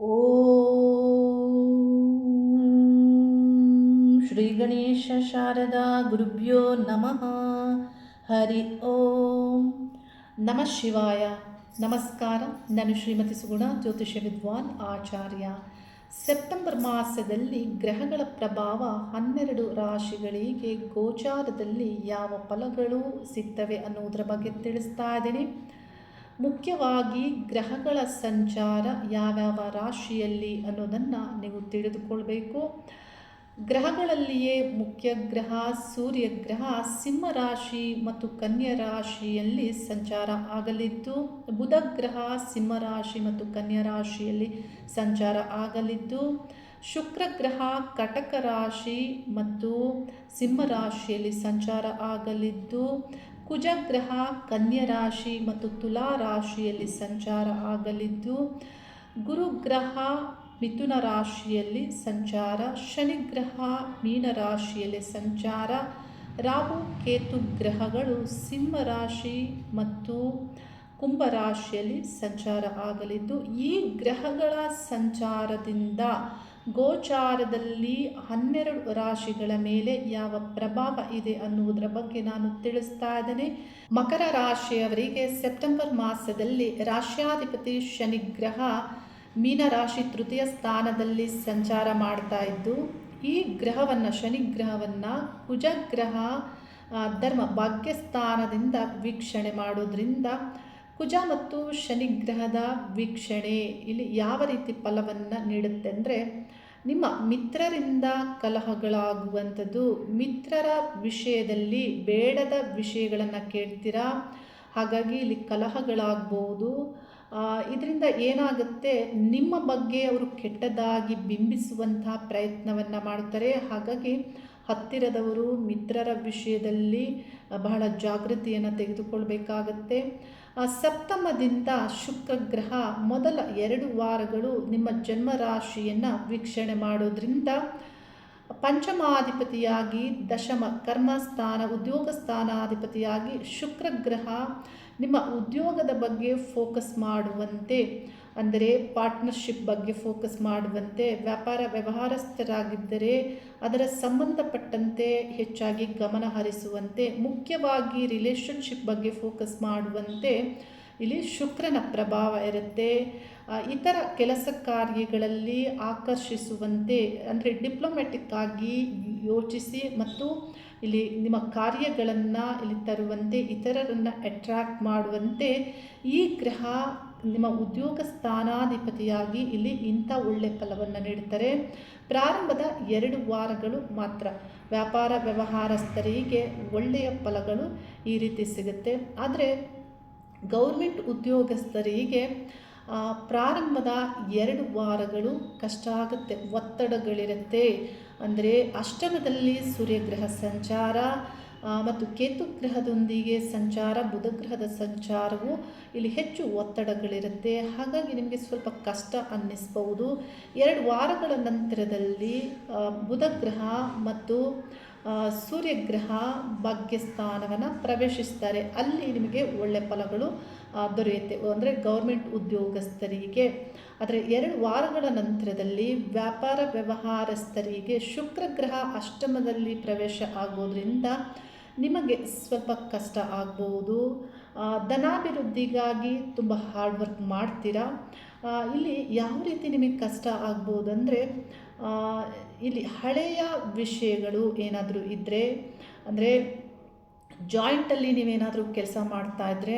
ಓಂ ಶ್ರೀ ಗಣೇಶ ಶಾರದಾ ಗುರುಭ್ಯೋ ನಮಃ ಹರಿ ಓಂ ನಮಃ ಶಿವಾಯ ನಮಸ್ಕಾರ ನಾನು ಶ್ರೀಮತಿ ಸುಗುಣ ಜ್ಯೋತಿಷ್ಯ ವಿದ್ವಾನ್ ಆಚಾರ್ಯ. ಸೆಪ್ಟೆಂಬರ್ ಮಾಸದಲ್ಲಿ ಗ್ರಹಗಳ ಪ್ರಭಾವ ಹನ್ನೆರಡು ರಾಶಿಗಳಿಗೆ ಗೋಚಾರದಲ್ಲಿ ಯಾವ ಫಲಗಳು ಸಿಗ್ತವೆ ಅನ್ನೋದರ ಬಗ್ಗೆ ತಿಳಿಸ್ತಾ ಇದ್ದೀನಿ. ಮುಖ್ಯವಾಗಿ ಗ್ರಹಗಳ ಸಂಚಾರ ಯಾವ್ಯಾವ ರಾಶಿಯಲ್ಲಿ ಅನ್ನೋದನ್ನು ನೀವು ತಿಳಿದುಕೊಳ್ಬೇಕು. ಗ್ರಹಗಳಲ್ಲಿಯೇ ಮುಖ್ಯ ಗ್ರಹ, ಸೂರ್ಯ ಗ್ರಹ, ಸಿಂಹ ರಾಶಿ ಮತ್ತು ಕನ್ಯಾ ರಾಶಿಯಲ್ಲಿ ಸಂಚಾರ ಆಗಲಿದ್ದು, ಬುಧ ಗ್ರಹ, ಸಿಂಹ ರಾಶಿ ಮತ್ತು ಕನ್ಯಾ ರಾಶಿಯಲ್ಲಿ ಸಂಚಾರ ಆಗಲಿದ್ದು, ಶುಕ್ರ ಗ್ರಹ, ಕಟಕ ರಾಶಿ ಮತ್ತು ಸಿಂಹ ರಾಶಿಯಲ್ಲಿ ಸಂಚಾರ ಆಗಲಿದ್ದು ಕುಜಗ್ರಹ ರಾಶಿ ಮತ್ತು ತುಲಾ ರಾಶಿಯಲ್ಲಿ ಸಂಚಾರ ಆಗಲಿದ್ದು, ಗುರುಗ್ರಹ ಮಿಥುನ ರಾಶಿಯಲ್ಲಿ ಸಂಚಾರ, ಶನಿಗ್ರಹ ಮೀನ ರಾಶಿಯಲ್ಲಿ ಸಂಚಾರ, ರಾಹು ಕೇತು ಗ್ರಹಗಳು ಸಿಂಹ ರಾಶಿ ಮತ್ತು ಕುಂಭ ರಾಶಿಯಲ್ಲಿ ಸಂಚಾರ ಆಗಲಿದ್ದು, ಈ ಗ್ರಹಗಳ ಸಂಚಾರದಿಂದ ಗೋಚಾರದಲ್ಲಿ ಹನ್ನೆರಡು ರಾಶಿಗಳ ಮೇಲೆ ಯಾವ ಪ್ರಭಾವ ಇದೆ ಅನ್ನುವುದರ ಬಗ್ಗೆ ನಾನು ತಿಳಿಸ್ತಾ ಇದ್ದೇನೆ. ಮಕರ ರಾಶಿಯವರಿಗೆ ಸೆಪ್ಟೆಂಬರ್ ಮಾಸದಲ್ಲಿ ರಾಶ್ಯಾಧಿಪತಿ ಶನಿಗ್ರಹ ಮೀನರಾಶಿ ತೃತೀಯ ಸ್ಥಾನದಲ್ಲಿ ಸಂಚಾರ ಮಾಡ್ತಾ ಇದ್ದು, ಈ ಗ್ರಹವನ್ನು ಶನಿಗ್ರಹವನ್ನು ಕುಜಗ್ರಹ ಧರ್ಮ ಭಾಗ್ಯಸ್ಥಾನದಿಂದ ವೀಕ್ಷಣೆ ಮಾಡೋದ್ರಿಂದ ಕುಜ ಮತ್ತು ಶನಿಗ್ರಹದ ವೀಕ್ಷಣೆ ಇಲ್ಲಿ ಯಾವ ರೀತಿ ಫಲವನ್ನು ನೀಡುತ್ತೆ ಅಂದರೆ ನಿಮ್ಮ ಮಿತ್ರರಿಂದ ಕಲಹಗಳಾಗುವಂಥದ್ದು, ಮಿತ್ರರ ವಿಷಯದಲ್ಲಿ ಬೇಡದ ವಿಷಯಗಳನ್ನು ಕೇಳ್ತೀರಾ? ಹಾಗಾಗಿ ಇಲ್ಲಿ ಕಲಹಗಳಾಗ್ಬೋದು. ಇದರಿಂದ ಏನಾಗುತ್ತೆ? ನಿಮ್ಮ ಬಗ್ಗೆ ಅವರು ಕೆಟ್ಟದಾಗಿ ಬಿಂಬಿಸುವಂತಹ ಪ್ರಯತ್ನವನ್ನು ಮಾಡ್ತಾರೆ. ಹಾಗಾಗಿ ಹತ್ತಿರದವರು, ಮಿತ್ರರ ವಿಷಯದಲ್ಲಿ ಬಹಳ ಜಾಗೃತಿಯನ್ನು ತೆಗೆದುಕೊಳ್ಬೇಕಾಗತ್ತೆ. ಸಪ್ತಮದಿಂದ ಶುಕ್ರ ಗ್ರಹ ಮೊದಲ ಎರಡು ವಾರಗಳು ನಿಮ್ಮ ಜನ್ಮ ರಾಶಿಯನ್ನು ವೀಕ್ಷಣೆ ಮಾಡೋದ್ರಿಂದ ಪಂಚಮಾಧಿಪತಿಯಾಗಿ ದಶಮ ಕರ್ಮಸ್ಥಾನ, ಉದ್ಯೋಗ ಸ್ಥಾನಾಧಿಪತಿಯಾಗಿ ಶುಕ್ರ ಗ್ರಹ ನಿಮ್ಮ ಉದ್ಯೋಗದ ಬಗ್ಗೆ ಫೋಕಸ್ ಮಾಡುವಂತೆ ಅಂದರೆ ಪಾರ್ಟ್ನರ್ಶಿಪ್ ಬಗ್ಗೆ ಫೋಕಸ್ ಮಾಡುವಂತೆ ವ್ಯಾಪಾರ ವ್ಯವಹಾರಸ್ಥರಾಗಿದ್ದರೆ ಅದರ ಸಂಬಂಧಪಟ್ಟಂತೆ ಹೆಚ್ಚಾಗಿ ಗಮನ ಹರಿಸುವಂತೆ, ಮುಖ್ಯವಾಗಿ ರಿಲೇಷನ್ಶಿಪ್ ಬಗ್ಗೆ ಫೋಕಸ್ ಮಾಡುವಂತೆ ಇಲ್ಲಿ ಶುಕ್ರನ ಪ್ರಭಾವ ಇರುತ್ತೆ. ಇತರ ಕೆಲಸ ಕಾರ್ಯಗಳಲ್ಲಿ ಆಕರ್ಷಿಸುವಂತೆ, ಅಂದರೆ ಡಿಪ್ಲೊಮ್ಯಾಟಿಕ್ ಆಗಿ ಯೋಚಿಸಿ ಮತ್ತು ಇಲ್ಲಿ ನಿಮ್ಮ ಕಾರ್ಯಗಳನ್ನು ಇಲ್ಲಿ ತರುವಂತೆ, ಇತರರನ್ನು ಅಟ್ರ್ಯಾಕ್ಟ್ ಮಾಡುವಂತೆ ಈ ಗ್ರಹ ನಿಮ್ಮ ಉದ್ಯೋಗ ಸ್ಥಾನಾಧಿಪತಿಯಾಗಿ ಇಲ್ಲಿ ಇಂಥ ಒಳ್ಳೆ ಫಲವನ್ನು ನೀಡುತ್ತಾರೆ. ಪ್ರಾರಂಭದ ಎರಡು ವಾರಗಳು ಮಾತ್ರ. ವ್ಯಾಪಾರ ವ್ಯವಹಾರಸ್ಥರಿಗೆ ಒಳ್ಳೆಯ ಫಲಗಳು ಈ ರೀತಿ ಸಿಗುತ್ತೆ. ಆದರೆ ಗೌರ್ಮೆಂಟ್ ಉದ್ಯೋಗಸ್ಥರಿಗೆ ಪ್ರಾರಂಭದ ಎರಡು ವಾರಗಳು ಕಷ್ಟ ಆಗುತ್ತೆ, ಒತ್ತಡಗಳಿರುತ್ತೆ. ಅಂದರೆ ಅಷ್ಟಮದಲ್ಲಿ ಸೂರ್ಯಗ್ರಹ ಸಂಚಾರ ಮತ್ತು ಕೇತು ಗ್ರಹದೊಂದಿಗೆ ಸಂಚಾರ, ಬುಧ ಗ್ರಹದ ಸಂಚಾರವು ಇಲ್ಲಿ ಹೆಚ್ಚು ಒತ್ತಡಗಳಿರುತ್ತೆ. ಹಾಗಾಗಿ ನಿಮಗೆ ಸ್ವಲ್ಪ ಕಷ್ಟ ಅನ್ನಿಸ್ಬೌದು ಎರಡು ವಾರಗಳ ನಂತರದಲ್ಲಿ ಬುಧ ಗ್ರಹ ಮತ್ತು ಸೂರ್ಯಗ್ರಹ ಭಾಗ್ಯಸ್ಥಾನವನ್ನು ಪ್ರವೇಶಿಸ್ತಾರೆ. ಅಲ್ಲಿ ನಿಮಗೆ ಒಳ್ಳೆ ಫಲಗಳು ದೊರೆಯುತ್ತೆ. ಅಂದರೆ ಗೌರ್ಮೆಂಟ್ ಉದ್ಯೋಗಸ್ಥರಿಗೆ. ಆದರೆ ಎರಡು ವಾರಗಳ ನಂತರದಲ್ಲಿ ವ್ಯಾಪಾರ ವ್ಯವಹಾರಸ್ಥರಿಗೆ ಶುಕ್ರ ಗ್ರಹ ಅಷ್ಟಮದಲ್ಲಿ ಪ್ರವೇಶ ಆಗೋದ್ರಿಂದ ನಿಮಗೆ ಸ್ವಲ್ಪ ಕಷ್ಟ ಆಗ್ಬೋದು. ಧನಾಭಿವೃದ್ಧಿಗಾಗಿ ತುಂಬ ಹಾರ್ಡ್ ವರ್ಕ್ ಮಾಡ್ತೀರಾ? ಇಲ್ಲಿ ಯಾವ ರೀತಿ ನಿಮಗೆ ಕಷ್ಟ ಆಗ್ಬೋದು ಅಂದರೆ ಇಲ್ಲಿ ಹಳೆಯ ವಿಷಯಗಳು ಏನಾದರೂ ಇದ್ದರೆ ಅಂದರೆ ಜಾಯಿಂಟಲ್ಲಿ ನೀವೇನಾದರೂ ಕೆಲಸ ಮಾಡ್ತಾ ಇದ್ದರೆ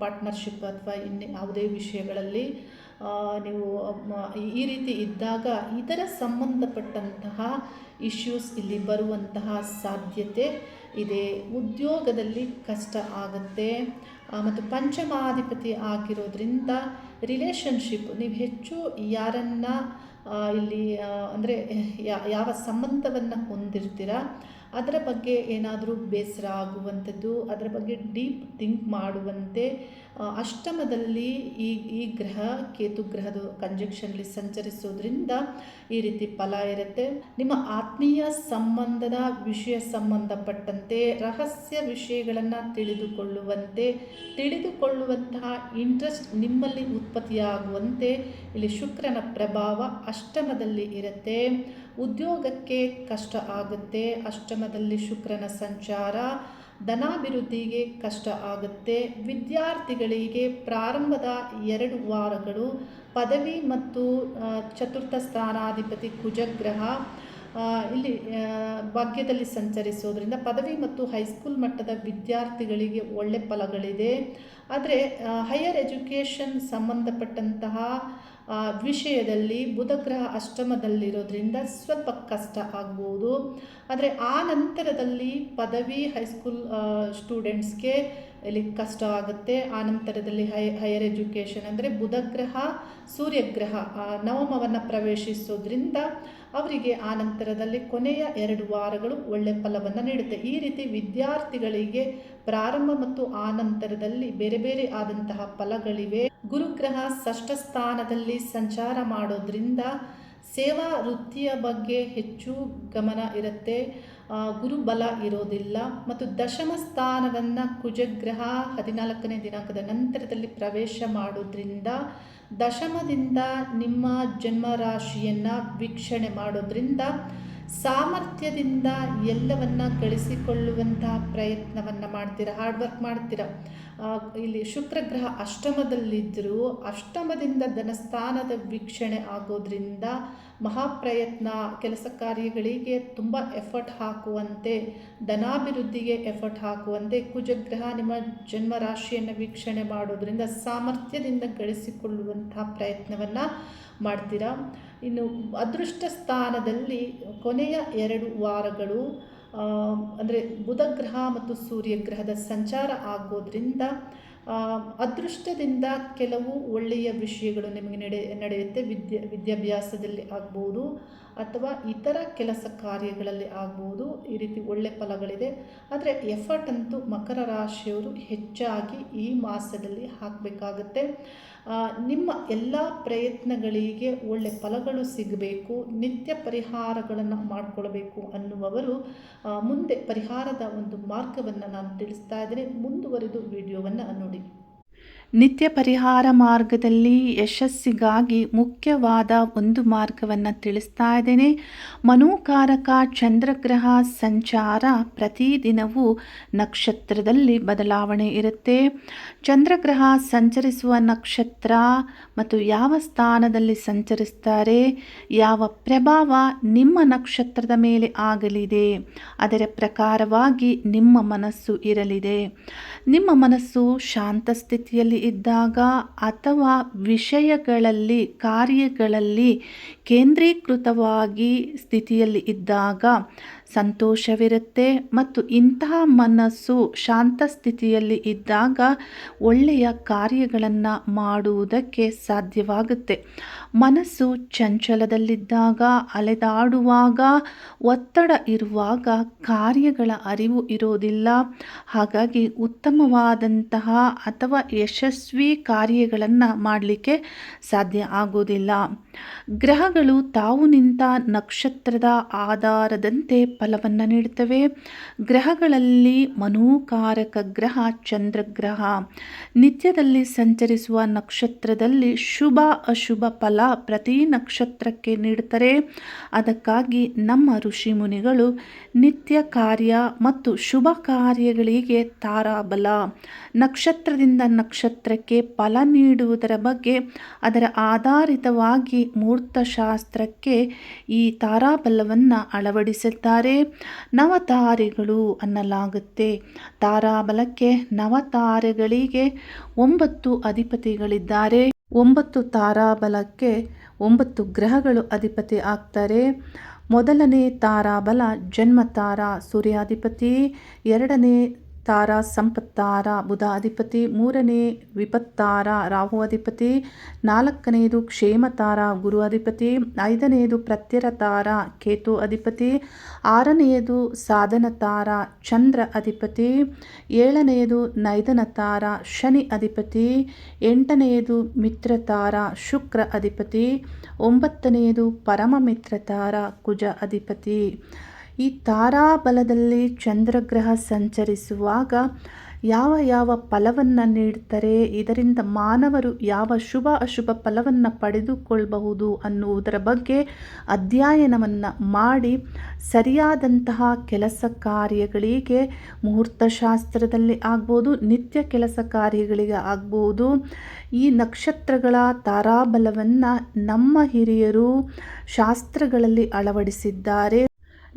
ಪಾರ್ಟ್ನರ್ಶಿಪ್ ಅಥವಾ ಇನ್ನು ಯಾವುದೇ ವಿಷಯಗಳಲ್ಲಿ ನೀವು ಈ ರೀತಿ ಇದ್ದಾಗ ಇದರ ಸಂಬಂಧಪಟ್ಟಂತಹ ಇಶ್ಯೂಸ್ ಇಲ್ಲಿ ಬರುವಂತಹ ಸಾಧ್ಯತೆ ಇದೆ. ಉದ್ಯೋಗದಲ್ಲಿ ಕಷ್ಟ ಆಗುತ್ತೆ. ಮತ್ತು ಪಂಚಮಾಧಿಪತಿ ಆಗಿರೋದ್ರಿಂದ ರಿಲೇಷನ್ಶಿಪ್ ನೀವು ಹೆಚ್ಚು ಯಾರನ್ನು ಇಲ್ಲಿ ಅಂದರೆ ಯಾವ ಸಂಬಂಧವನ್ನು ಹೊಂದಿರ್ತೀರ ಅದರ ಬಗ್ಗೆ ಏನಾದರೂ ಬೇಸರ ಆಗುವಂಥದ್ದು, ಅದರ ಬಗ್ಗೆ ಡೀಪ್ ಥಿಂಕ್ ಮಾಡುವಂತೆ ಅಷ್ಟಮದಲ್ಲಿ ಈ ಈ ಗ್ರಹ, ಕೇತು ಗ್ರಹದ ಕಂಜಕ್ಷನ್ಲಿ ಸಂಚರಿಸೋದ್ರಿಂದ ಈ ರೀತಿ ಫಲ ಇರುತ್ತೆ. ನಿಮ್ಮ ಆತ್ಮೀಯ ಸಂಬಂಧದ ವಿಷಯ ಸಂಬಂಧಪಟ್ಟಂತೆ, ರಹಸ್ಯ ವಿಷಯಗಳನ್ನು ತಿಳಿದುಕೊಳ್ಳುವಂತೆ, ತಿಳಿದುಕೊಳ್ಳುವಂತಹ ಇಂಟ್ರೆಸ್ಟ್ ನಿಮ್ಮಲ್ಲಿ ಉತ್ಪತ್ತಿಯಾಗುವಂತೆ, ಇಲ್ಲಿ ಶುಕ್ರನ ಪ್ರಭಾವ ಅಷ್ಟಮದಲ್ಲಿ ಇರುತ್ತೆ. ಉದ್ಯೋಗಕ್ಕೆ ಕಷ್ಟ ಆಗುತ್ತೆ, ಅಷ್ಟಮದಲ್ಲಿ ಶುಕ್ರನ ಸಂಚಾರ, ಧನಾಭಿವೃದ್ಧಿಗೆ ಕಷ್ಟ ಆಗುತ್ತೆ, ವಿದ್ಯಾರ್ಥಿಗಳಿಗೆ ಪ್ರಾರಂಭದ ಎರಡು ವಾರಗಳು, ಪದವಿ ಮತ್ತು ಚತುರ್ಥ ಸ್ಥಾನಾಧಿಪತಿ ಕುಜಗ್ರಹ ಇಲ್ಲಿ ಭಾಗ್ಯದಲ್ಲಿ ಸಂಚರಿಸೋದ್ರಿಂದ ಪದವಿ ಮತ್ತು ಹೈಸ್ಕೂಲ್ ಮಟ್ಟದ ವಿದ್ಯಾರ್ಥಿಗಳಿಗೆ ಒಳ್ಳೆ ಫಲಗಳಿದೆ. ಆದರೆ ಹೈಯರ್ ಎಜುಕೇಷನ್ ಸಂಬಂಧಪಟ್ಟಂತಹ ವಿಷಯದಲ್ಲಿ ಬುಧಗ್ರಹ ಅಷ್ಟಮದಲ್ಲಿರೋದ್ರಿಂದ ಸ್ವಲ್ಪ ಕಷ್ಟ ಆಗ್ಬೋದು. ಆದರೆ ಆ ನಂತರದಲ್ಲಿ ಪದವಿ ಹೈಸ್ಕೂಲ್ ಸ್ಟೂಡೆಂಟ್ಸ್ಗೆ ಇಲ್ಲಿ ಕಷ್ಟ ಆಗುತ್ತೆ. ಆ ನಂತರದಲ್ಲಿ ಹೈ ಹೈಯರ್ ಎಜುಕೇಷನ್ ಅಂದರೆ ಬುಧಗ್ರಹ ಸೂರ್ಯಗ್ರಹ ಆ, ನವಮವನ್ನು ಪ್ರವೇಶಿಸೋದ್ರಿಂದ ಅವರಿಗೆ ಆ ನಂತರದಲ್ಲಿ ಕೊನೆಯ ಎರಡು ವಾರಗಳು ಒಳ್ಳೆ ಫಲವನ್ನು ನೀಡುತ್ತೆ. ಈ ರೀತಿ ವಿದ್ಯಾರ್ಥಿಗಳಿಗೆ ಪ್ರಾರಂಭ ಮತ್ತು ಆ ನಂತರದಲ್ಲಿ ಬೇರೆ ಬೇರೆ ಆದಂತಹ ಫಲಗಳಿವೆ. ಗುರುಗ್ರಹ ಷಷ್ಠ ಸ್ಥಾನದಲ್ಲಿ ಸಂಚಾರ ಮಾಡೋದ್ರಿಂದ ಸೇವಾ ವೃತ್ತಿಯ ಬಗ್ಗೆ ಹೆಚ್ಚು ಗಮನ ಇರುತ್ತೆ. ಗುರುಬಲ ಇರೋದಿಲ್ಲ. ಮತ್ತು ದಶಮ ಸ್ಥಾನವನ್ನು ಕುಜಗ್ರಹ ಹದಿನಾಲ್ಕನೇ ದಿನಾಂಕದ ನಂತರದಲ್ಲಿ ಪ್ರವೇಶ ಮಾಡೋದ್ರಿಂದ, ದಶಮದಿಂದ ನಿಮ್ಮ ಜನ್ಮ ರಾಶಿಯನ್ನು ವೀಕ್ಷಣೆ ಮಾಡೋದ್ರಿಂದ, ಸಾಮರ್ಥ್ಯದಿಂದ ಎಲ್ಲವನ್ನ ಗಳಿಸಿಕೊಳ್ಳುವಂತಹ ಪ್ರಯತ್ನವನ್ನು ಮಾಡ್ತೀರಾ ಹಾರ್ಡ್ ವರ್ಕ್ ಮಾಡ್ತೀರಾ? ಇಲ್ಲಿ ಶುಕ್ರಗ್ರಹ ಅಷ್ಟಮದಲ್ಲಿದ್ದರೂ ಅಷ್ಟಮದಿಂದ ಧನಸ್ಥಾನದ ವೀಕ್ಷಣೆ ಆಗೋದ್ರಿಂದ ಮಹಾಪ್ರಯತ್ನ, ಕೆಲಸ ಕಾರ್ಯಗಳಿಗೆ ತುಂಬ ಎಫರ್ಟ್ ಹಾಕುವಂತೆ, ಧನಾಭಿವೃದ್ಧಿಗೆ ಎಫರ್ಟ್ ಹಾಕುವಂತೆ ಕುಜಗ್ರಹ ನಿಮ್ಮ ಜನ್ಮರಾಶಿಯನ್ನು ವೀಕ್ಷಣೆ ಮಾಡೋದ್ರಿಂದ ಸಾಮರ್ಥ್ಯದಿಂದ ಗಳಿಸಿಕೊಳ್ಳುವಂತಹ ಪ್ರಯತ್ನವನ್ನು ಮಾಡ್ತೀರಾ? ಇನ್ನು ಅದೃಷ್ಟ ಸ್ಥಾನದಲ್ಲಿ ಕೊನೆಯ ಎರಡು ವಾರಗಳು ಅಂದರೆ ಬುಧಗ್ರಹ ಮತ್ತು ಸೂರ್ಯಗ್ರಹದ ಸಂಚಾರ ಆಗೋದ್ರಿಂದ ಅದೃಷ್ಟದಿಂದ ಕೆಲವು ಒಳ್ಳೆಯ ವಿಷಯಗಳು ನಿಮಗೆ ನಡೆ, ನಡೆಯುತ್ತೆ. ವಿದ್ಯೆ, ವಿದ್ಯಾಭ್ಯಾಸದಲ್ಲಿ ಆಗ್ಬೋದು ಅಥವಾ ಇತರ ಕೆಲಸ ಕಾರ್ಯಗಳಲ್ಲಿ ಆಗ್ಬೋದು. ಈ ರೀತಿ ಒಳ್ಳೆ ಫಲಗಳಿದೆ. ಆದರೆ ಎಫರ್ಟ್ ಅಂತೂ ಮಕರ ರಾಶಿಯವರು ಹೆಚ್ಚಾಗಿ ಈ ಮಾಸದಲ್ಲಿ ಹಾಕಬೇಕಾಗತ್ತೆ. ನಿಮ್ಮ ಎಲ್ಲ ಪ್ರಯತ್ನಗಳಿಗೆ ಒಳ್ಳೆ ಫಲಗಳು ಸಿಗಬೇಕು, ನಿತ್ಯ ಪರಿಹಾರಗಳನ್ನು ಮಾಡಿಕೊಳ್ಬೇಕು ಅನ್ನುವವರು ಮುಂದೆ ಪರಿಹಾರದ ಒಂದು ಮಾರ್ಗವನ್ನು ನಾನು ತಿಳಿಸ್ತಾ ಇದ್ದೇನೆ, ಮುಂದುವರೆದು ವಿಡಿಯೋವನ್ನು ನೋಡಿ. ನಿತ್ಯ ಪರಿಹಾರ ಮಾರ್ಗದಲ್ಲಿ ಯಶಸ್ಸಿಗಾಗಿ ಮುಖ್ಯವಾದ ಒಂದು ಮಾರ್ಗವನ್ನು ತಿಳಿಸ್ತಾ ಇದ್ದೇನೆ. ಮನೋಕಾರಕ ಚಂದ್ರಗ್ರಹ ಸಂಚಾರ ಪ್ರತಿದಿನವೂ ನಕ್ಷತ್ರದಲ್ಲಿ ಬದಲಾವಣೆ ಇರುತ್ತೆ. ಚಂದ್ರಗ್ರಹ ಸಂಚರಿಸುವ ನಕ್ಷತ್ರ ಮತ್ತು ಯಾವ ಸ್ಥಾನದಲ್ಲಿ ಸಂಚರಿಸ್ತಾರೆ, ಯಾವ ಪ್ರಭಾವ ನಿಮ್ಮ ನಕ್ಷತ್ರದ ಮೇಲೆ ಆಗಲಿದೆ, ಅದರ ಪ್ರಕಾರವಾಗಿ ನಿಮ್ಮ ಮನಸ್ಸು ಇರಲಿದೆ. ನಿಮ್ಮ ಮನಸ್ಸು ಶಾಂತ ಸ್ಥಿತಿಯಲ್ಲಿ ಇದ್ದಾಗ ಅಥವಾ ವಿಷಯಗಳಲ್ಲಿ, ಕಾರ್ಯಗಳಲ್ಲಿ ಕೇಂದ್ರೀಕೃತವಾಗಿ ಸ್ಥಿತಿಯಲ್ಲಿ ಇದ್ದಾಗ ಸಂತೋಷವಿರುತ್ತೆ ಮತ್ತು ಇಂತಹ ಮನಸ್ಸು ಶಾಂತ ಸ್ಥಿತಿಯಲ್ಲಿ ಇದ್ದಾಗ ಒಳ್ಳೆಯ ಕಾರ್ಯಗಳನ್ನು ಮಾಡುವುದಕ್ಕೆ ಸಾಧ್ಯವಾಗುತ್ತೆ. ಮನಸ್ಸು ಚಂಚಲದಲ್ಲಿದ್ದಾಗ, ಅಲೆದಾಡುವಾಗ, ಒತ್ತಡ ಇರುವಾಗ ಕಾರ್ಯಗಳ ಅರಿವು ಇರೋದಿಲ್ಲ. ಹಾಗಾಗಿ ಉತ್ತಮವಾದಂತಹ ಅಥವಾ ಯಶಸ್ವಿ ಕಾರ್ಯಗಳನ್ನು ಮಾಡಲಿಕ್ಕೆ ಸಾಧ್ಯ ಆಗೋದಿಲ್ಲ. ಗ್ರಹಗಳು ತಾವು ನಿಂತ ನಕ್ಷತ್ರದ ಆಧಾರದಂತೆ ಫಲವನ್ನು ನೀಡುತ್ತವೆ. ಗ್ರಹಗಳಲ್ಲಿ ಮನೋಕಾರಕ ಗ್ರಹ, ಚಂದ್ರಗ್ರಹ. ನಿತ್ಯದಲ್ಲಿ ಸಂಚರಿಸುವ ನಕ್ಷತ್ರದಲ್ಲಿ ಶುಭ, ಅಶುಭ ಫಲ ಪ್ರತಿ ನಕ್ಷತ್ರಕ್ಕೆ ನೀಡುತ್ತಾರೆ ಅದಕ್ಕಾಗಿ ನಮ್ಮ ಋಷಿ ಮುನಿಗಳು ನಿತ್ಯ ಕಾರ್ಯ ಮತ್ತು ಶುಭ ಕಾರ್ಯಗಳಿಗೆ ತಾರಾಬಲ. ನಕ್ಷತ್ರದಿಂದ ನಕ್ಷತ್ರಕ್ಕೆ ಫಲ ನೀಡುವುದರ ಬಗ್ಗೆ ಅದರ ಆಧಾರಿತವಾಗಿ ಮೂರ್ತಶಾಸ್ತ್ರಕ್ಕೆ ಈ ತಾರಾಬಲವನ್ನು ಅಳವಡಿಸಿದ್ದಾರೆ. ನವತಾರೆಗಳು ಅನ್ನಲಾಗುತ್ತೆ. ತಾರಾಬಲಕ್ಕೆ ನವತಾರೆಗಳಿಗೆ ಒಂಬತ್ತು ಅಧಿಪತಿಗಳಿದ್ದಾರೆ. ಒಂಬತ್ತು ತಾರಾಬಲಕ್ಕೆ ಒಂಬತ್ತು ಗ್ರಹಗಳು ಅಧಿಪತಿ ಆಗ್ತಾರೆ. ಮೊದಲನೇ ತಾರಾಬಲ ಜನ್ಮತಾರ ಸೂರ್ಯಾಧಿಪತಿ, ಎರಡನೇ ತಾರ ಸಂಪತ್ತಾರ ಬುಧ ಅಧಿಪತಿ ಮೂರನೇ ವಿಪತ್ತಾರ ರಾಹು ಅಧಿಪತಿ ನಾಲ್ಕನೆಯದು ಕ್ಷೇಮತಾರ ಗುರು ಅಧಿಪತಿ ಐದನೆಯದು ಪ್ರತ್ಯರತಾರ ಕೇತು ಅಧಿಪತಿ ಆರನೆಯದು ಸಾಧನ ತಾರ ಚಂದ್ರ ಅಧಿಪತಿ ಏಳನೆಯದು ನೈದನತಾರ ಶನಿ ಅಧಿಪತಿ ಎಂಟನೆಯದು ಮಿತ್ರತಾರ ಶುಕ್ರ ಅಧಿಪತಿ ಒಂಬತ್ತನೆಯದು ಪರಮ ಮಿತ್ರತಾರ ಕುಜ ಅಧಿಪತಿ ಈ ತಾರಾಬಲದಲ್ಲಿ ಚಂದ್ರಗ್ರಹ ಸಂಚರಿಸುವಾಗ ಯಾವ ಯಾವ ಫಲವನ್ನು ನೀಡ್ತಾರೆ, ಇದರಿಂದ ಮಾನವರು ಯಾವ ಶುಭ ಅಶುಭ ಫಲವನ್ನು ಪಡೆದುಕೊಳ್ಳಬಹುದು ಅನ್ನುವುದರ ಬಗ್ಗೆ ಅಧ್ಯಯನವನ್ನು ಮಾಡಿ ಸರಿಯಾದಂತಹ ಕೆಲಸ ಕಾರ್ಯಗಳಿಗೆ, ಮುಹೂರ್ತಶಾಸ್ತ್ರದಲ್ಲಿ ಆಗ್ಬೋದು, ನಿತ್ಯ ಕೆಲಸ ಕಾರ್ಯಗಳಿಗೆ ಆಗ್ಬೋದು, ಈ ನಕ್ಷತ್ರಗಳ ತಾರಾಬಲವನ್ನು ನಮ್ಮ ಹಿರಿಯರು ಶಾಸ್ತ್ರಗಳಲ್ಲಿ ಅಳವಡಿಸಿದ್ದಾರೆ.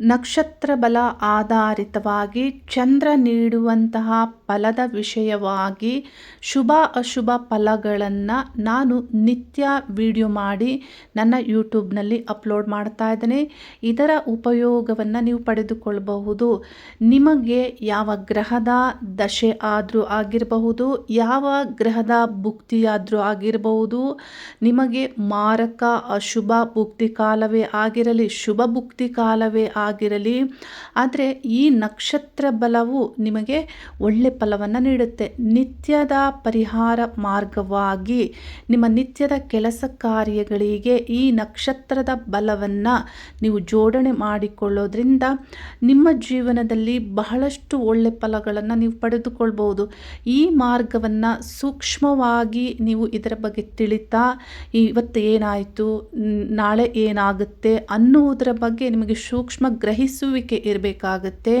ನಕ್ಷತ್ರ ಬಲ ಆಧಾರಿತವಾಗಿ ಚಂದ್ರ ನೀಡುವಂತಹ ಫಲದ ವಿಷಯವಾಗಿ ಶುಭ ಅಶುಭ ಫಲಗಳನ್ನು ನಾನು ನಿತ್ಯ ವಿಡಿಯೋ ಮಾಡಿ ನನ್ನ ಯೂಟ್ಯೂಬ್ನಲ್ಲಿ ಅಪ್ಲೋಡ್ ಮಾಡ್ತಾ ಇದ್ದೇನೆ. ಇದರ ಉಪಯೋಗವನ್ನು ನೀವು ಪಡೆದುಕೊಳ್ಳಬಹುದು ನಿಮಗೆ ಯಾವ ಗ್ರಹದ ದಶೆ ಆದರೂ ಆಗಿರಬಹುದು, ಯಾವ ಗ್ರಹದ ಭುಕ್ತಿಯಾದರೂ ಆಗಿರಬಹುದು, ನಿಮಗೆ ಮಾರಕ ಅಶುಭ ಭುಕ್ತಿ ಕಾಲವೇ ಆಗಿರಲಿ, ಶುಭ ಭುಕ್ತಿ ಕಾಲವೇ ಆಗಿರಲಿ. ಆದರೆ ಈ ನಕ್ಷತ್ರ ಬಲವು ನಿಮಗೆ ಒಳ್ಳೆ ಫಲವನ್ನು ನೀಡುತ್ತೆ. ನಿತ್ಯದ ಪರಿಹಾರ ಮಾರ್ಗವಾಗಿ ನಿಮ್ಮ ನಿತ್ಯದ ಕೆಲಸ ಕಾರ್ಯಗಳಿಗೆ ಈ ನಕ್ಷತ್ರದ ಬಲವನ್ನು ನೀವು ಜೋಡಣೆ ಮಾಡಿಕೊಳ್ಳೋದ್ರಿಂದ ನಿಮ್ಮ ಜೀವನದಲ್ಲಿ ಬಹಳಷ್ಟು ಒಳ್ಳೆ ಫಲಗಳನ್ನು ನೀವು ಪಡೆದುಕೊಳ್ಬೋದು ಈ ಮಾರ್ಗವನ್ನು ಸೂಕ್ಷ್ಮವಾಗಿ ನೀವು ಇದರ ಬಗ್ಗೆ ತಿಳಿತಾ, ಇವತ್ತು ಏನಾಯಿತು? ನಾಳೆ ಏನಾಗುತ್ತೆ? ಅನ್ನುವುದರ ಬಗ್ಗೆ ನಿಮಗೆ ಸೂಕ್ಷ್ಮ ಗ್ರಹಿಸುವಿಕೆ ಇರಬೇಕಾಗತ್ತೆ.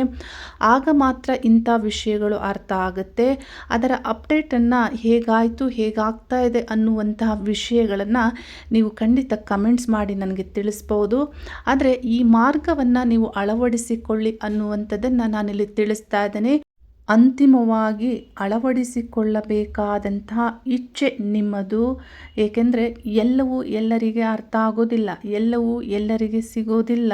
ಆಗ ಮಾತ್ರ ಇಂಥ ವಿಷಯಗಳು ಅರ್ಥ ಆಗುತ್ತೆ. ಅದರ ಅಪ್ಡೇಟನ್ನು ಹೇಗಾಯಿತು, ಹೇಗಾಗ್ತಾ ಇದೆ ಅನ್ನುವಂತಹ ವಿಷಯಗಳನ್ನು ನೀವು ಖಂಡಿತ ಕಮೆಂಟ್ಸ್ ಮಾಡಿ ನನಗೆ ತಿಳಿಸ್ಬೋದು. ಆದರೆ ಈ ಮಾರ್ಗವನ್ನು ನೀವು ಅಳವಡಿಸಿಕೊಳ್ಳಿ ಅನ್ನುವಂಥದ್ದನ್ನು ನಾನಿಲ್ಲಿ ತಿಳಿಸ್ತಾ ಇದ್ದೇನೆ. ಅಂತಿಮವಾಗಿ ಅಳವಡಿಸಿಕೊಳ್ಳಬೇಕಾದಂತಹ ಇಚ್ಛೆ ನಿಮ್ಮದು. ಏಕೆಂದರೆ ಎಲ್ಲವೂ ಎಲ್ಲರಿಗೆ ಅರ್ಥ ಆಗೋದಿಲ್ಲ. ಎಲ್ಲವೂ ಎಲ್ಲರಿಗೆ ಸಿಗೋದಿಲ್ಲ.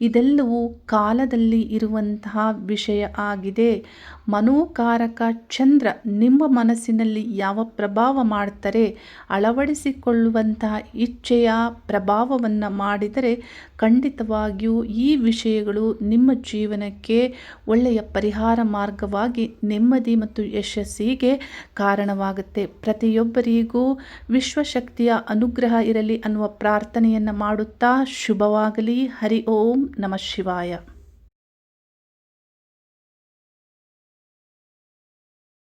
ಇದೆಲ್ಲವೂ ಕಾಲದಲ್ಲಿ ಇರುವಂತಹ ವಿಷಯ ಆಗಿದೆ. ಮನೋಕಾರಕ ಚಂದ್ರ ನಿಮ್ಮ ಮನಸ್ಸಿನಲ್ಲಿ ಯಾವ ಪ್ರಭಾವ ಮಾಡ್ತಾರೆ, ಅಳವಡಿಸಿಕೊಳ್ಳುವಂತಹ ಇಚ್ಛೆಯ ಪ್ರಭಾವವನ್ನು ಮಾಡಿದರೆ ಖಂಡಿತವಾಗಿಯೂ ಈ ವಿಷಯಗಳು ನಿಮ್ಮ ಜೀವನಕ್ಕೆ ಒಳ್ಳೆಯ ಪರಿಹಾರ ಮಾರ್ಗವಾಗಿ ನೆಮ್ಮದಿ ಮತ್ತು ಯಶಸ್ಸಿಗೆ ಕಾರಣವಾಗುತ್ತೆ. ಪ್ರತಿಯೊಬ್ಬರಿಗೂ ವಿಶ್ವಶಕ್ತಿಯ ಅನುಗ್ರಹ ಇರಲಿ ಅನ್ನುವ ಪ್ರಾರ್ಥನೆಯನ್ನು ಮಾಡುತ್ತಾ ಶುಭವಾಗಲಿ. ಹರಿ ಓಂ. ನಮಃ ಶಿವಾಯ